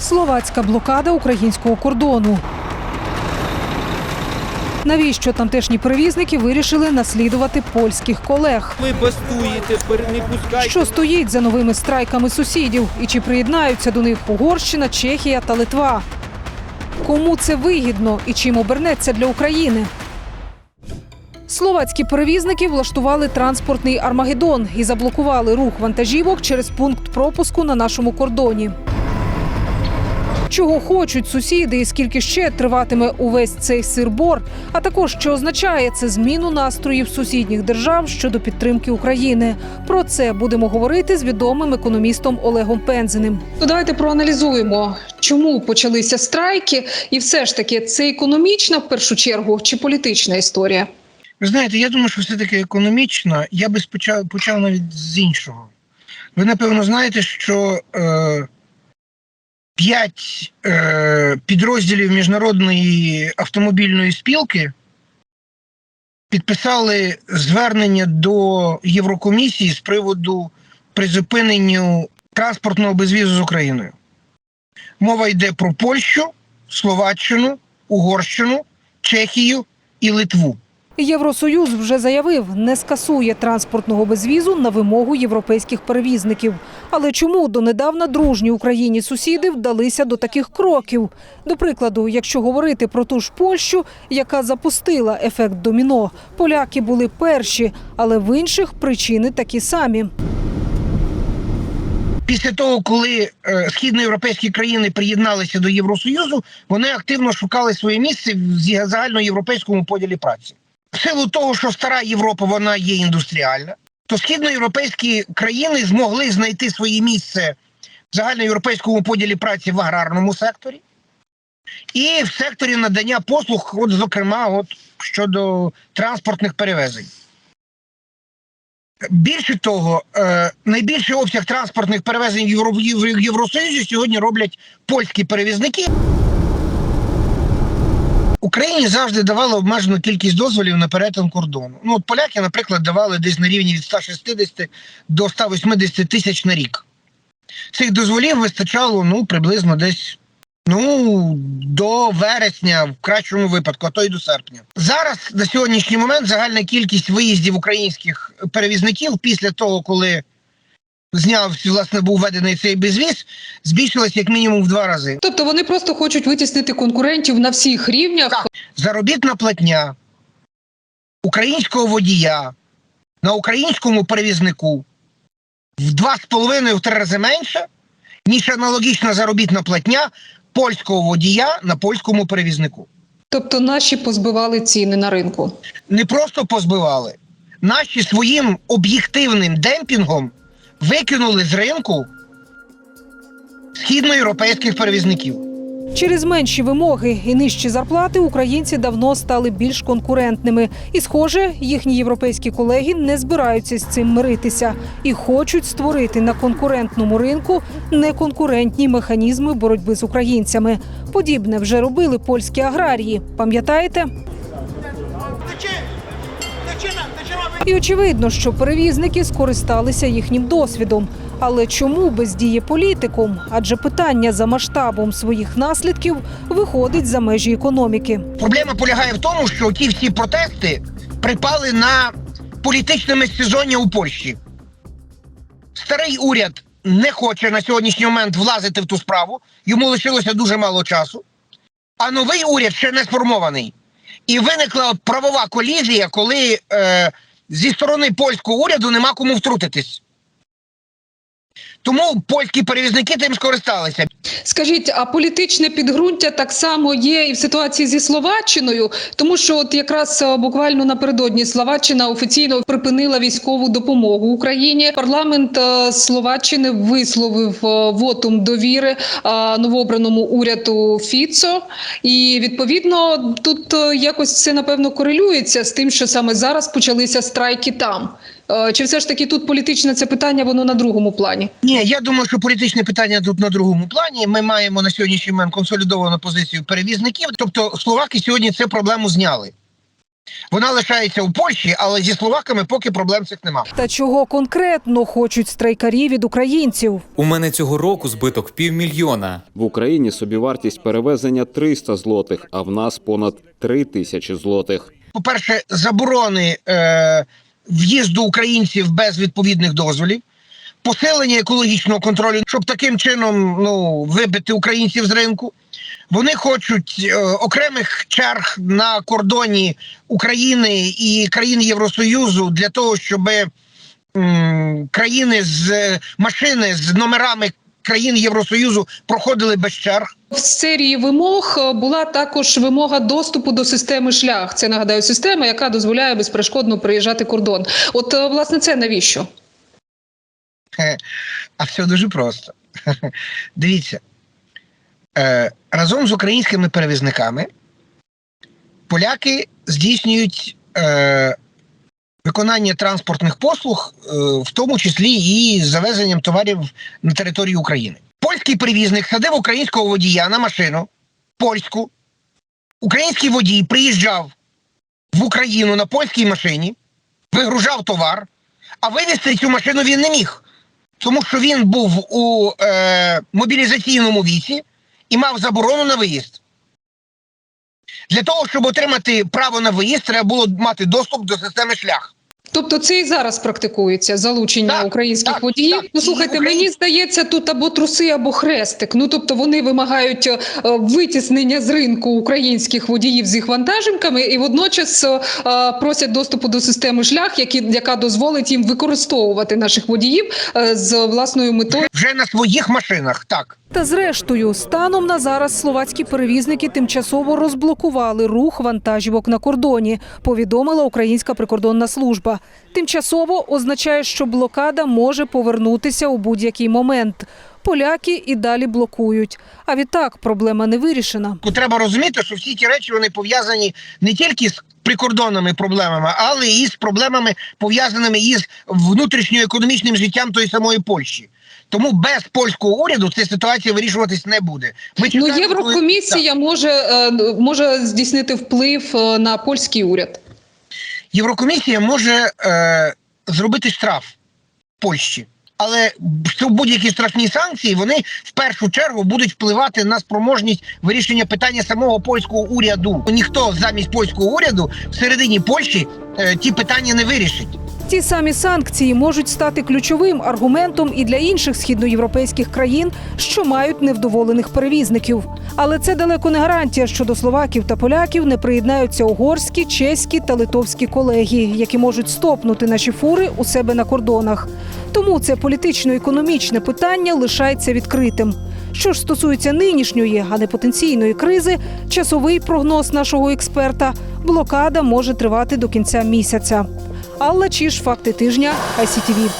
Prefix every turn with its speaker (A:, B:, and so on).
A: Словацька блокада українського кордону. Навіщо тамтешні перевізники вирішили наслідувати польських колег?
B: Ви бастуєте, не пускайте.
A: Що стоїть за новими страйками сусідів і чи приєднаються до них Угорщина, Чехія та Литва? Кому це вигідно і чим обернеться для України? Словацькі перевізники влаштували транспортний армагеддон і заблокували рух вантажівок через пункт пропуску на нашому кордоні. Чого хочуть сусіди і скільки ще триватиме увесь цей сирбор, а також що означає це зміну настроїв сусідніх держав щодо підтримки України. Про це будемо говорити з відомим економістом Олегом Пензеним.
C: Ну, давайте проаналізуємо, чому почалися страйки, і все ж таки це економічна в першу чергу чи політична історія?
D: Ви знаєте, я думаю, що все-таки економічно. Я би спочав почав навіть з іншого. Ви напевно знаєте, що е, п'ять е, підрозділів міжнародної автомобільної спілки підписали звернення до Єврокомісії з приводу призупинення транспортного безвізу з Україною. Мова йде про Польщу, Словаччину, Угорщину, Чехію і Литву.
A: Євросоюз вже заявив, не скасує транспортного безвізу на вимогу європейських перевізників. Але чому донедавна дружні Україні сусіди вдалися до таких кроків? До прикладу, якщо говорити про ту ж Польщу, яка запустила ефект доміно, поляки були перші, але в інших причини такі самі.
D: Після того, коли е, східноєвропейські країни приєдналися до Євросоюзу, вони активно шукали своє місце в загальноєвропейському поділі праці. В силу того, що стара Європа вона є індустріальна, то східноєвропейські країни змогли знайти своє місце в загальноєвропейському поділі праці в аграрному секторі і в секторі надання послуг, от, зокрема, от щодо транспортних перевезень. Більше того, е, найбільший обсяг транспортних перевезень в Євро- в Євро- в Євросоюзі сьогодні роблять польські перевізники. Україні завжди давали обмежену кількість дозволів на перетин кордону. Ну, от поляки, наприклад, давали десь на рівні від 160 до 180 тисяч на рік. Цих дозволів вистачало ну, приблизно десь ну, до вересня, в кращому випадку, а то й до серпня. Зараз на сьогоднішній момент загальна кількість виїздів українських перевізників після того, коли зняв власне був введений цей безвіз, збільшилась як мінімум в два рази.
C: Тобто вони просто хочуть витіснити конкурентів на всіх рівнях.
D: Так. Заробітна платня українського водія на українському перевізнику в два з половиною в три рази менше, ніж аналогічна заробітна платня польського водія на польському перевізнику.
C: Тобто наші позбивали ціни на ринку.
D: не просто позбивали, наші своїм об'єктивним демпінгом викинули з ринку східноєвропейських перевізників.
A: Через менші вимоги і нижчі зарплати українці давно стали більш конкурентними. І, схоже, їхні європейські колеги не збираються з цим миритися і хочуть створити на конкурентному ринку неконкурентні механізми боротьби з українцями. Подібне вже робили польські аграрії. Пам'ятаєте? І очевидно, що перевізники скористалися їхнім досвідом. Але чому бездіє політикум? Адже питання за масштабом своїх наслідків виходить за межі економіки.
D: Проблема полягає в тому, що ті всі протести припали на політичне межсезоння у Польщі. Старий уряд не хоче на сьогоднішній момент влазити в ту справу, йому лишилося дуже мало часу. А новий уряд ще не сформований. І виникла правова колізія, коли е, зі сторони польського уряду нема кому втрутитись. Тому польські перевізники тим скористалися.
C: Скажіть, а політичне підґрунтя так само є і в ситуації зі Словаччиною, тому що от якраз е, буквально напередодні Словаччина офіційно припинила військову допомогу Україні. Парламент е, Словаччини висловив е, вотум довіри новообраному уряду Фіцо, і відповідно тут якось це напевно корелюється з тим, що саме зараз почалися страйки там. Чи все ж таки тут політичне це питання, воно на другому плані?
D: Ні, я думаю, що політичне питання тут на другому плані. Ми маємо на сьогоднішній момент консолідовану позицію перевізників. Тобто словаки сьогодні цю проблему зняли. Вона лишається у Польщі, але зі словаками поки проблем цих нема.
A: Та чого конкретно хочуть страйкарі від українців?
E: У мене цього року збиток півмільйона.
F: В Україні собівартість перевезення 300 злотих, а в нас понад 3 тисячі злотих.
D: По-перше, заборони е, в'їзду українців без відповідних дозволів, посилення екологічного контролю, щоб таким чином ну, вибити українців з ринку. Вони хочуть е, окремих черг на кордоні України і країн Євросоюзу для того, щоб м, країни з е, машини з номерами країн Євросоюзу проходили без черг.
C: В серії вимог е, була також вимога доступу до системи шлях. Це нагадаю система, яка дозволяє безперешкодно проїжджати кордон. От е, власне це навіщо?
D: А все дуже просто. Дивіться, е, разом з українськими перевізниками поляки здійснюють е, виконання транспортних послуг, е, в тому числі і завезенням товарів на територію України. Польський перевізник садив українського водія на машину польську. Український водій приїжджав в Україну на польській машині, вигружав товар, а вивезти цю машину він не міг тому що він був у е, мобілізаційному віці і мав заборону на виїзд. Для того, щоб отримати право на виїзд, треба було мати доступ до системи шлях.
C: Тобто це і зараз практикується залучення
D: Так,
C: українських
D: так,
C: водіїв.
D: так.
C: Ну слухайте,
D: Україн-
C: мені здається, тут або труси, або хрестик. Ну тобто вони вимагають е, витіснення з ринку українських водіїв з їх вантажівками, і водночас е, е, просять доступу до системи шлях, які яка дозволить їм використовувати наших водіїв е, з власною метою.
D: Вже на своїх машинах, так.
A: Та зрештою, станом на зараз словацькі перевізники тимчасово розблокували рух вантажівок на кордоні, повідомила Українська прикордонна служба. Тимчасово означає, що блокада може повернутися у будь-який момент. Поляки і далі блокують. А відтак проблема не вирішена.
D: Треба розуміти, що всі ті речі вони пов'язані не тільки з прикордонними проблемами, але і з проблемами пов'язаними із внутрішньоекономічним життям тої самої Польщі. Тому без польського уряду ця ситуація вирішуватись не буде. Ми
C: Ну
D: чекаємо, коли-
C: Єврокомісія може, е, може здійснити вплив е, на польський уряд.
D: Єврокомісія може е, зробити штраф Польщі. Але будь-які страшні санкції вони в першу чергу будуть впливати на спроможність вирішення питання самого польського уряду. Ніхто замість польського уряду всередині Польщі е, ті питання не вирішить.
A: Ті самі санкції можуть стати ключовим аргументом і для інших східноєвропейських країн, що мають невдоволених перевізників. Але це далеко не гарантія, що до словаків та поляків не приєднаються угорські, чеські та литовські колеги, які можуть стопнути наші фури у себе на кордонах. Тому це політично-економічне питання лишається відкритим. Що ж стосується нинішньої, а не потенційної кризи, часовий прогноз нашого експерта блокада може тривати до кінця місяця. Алла Чіш, факти тижня, ICTV.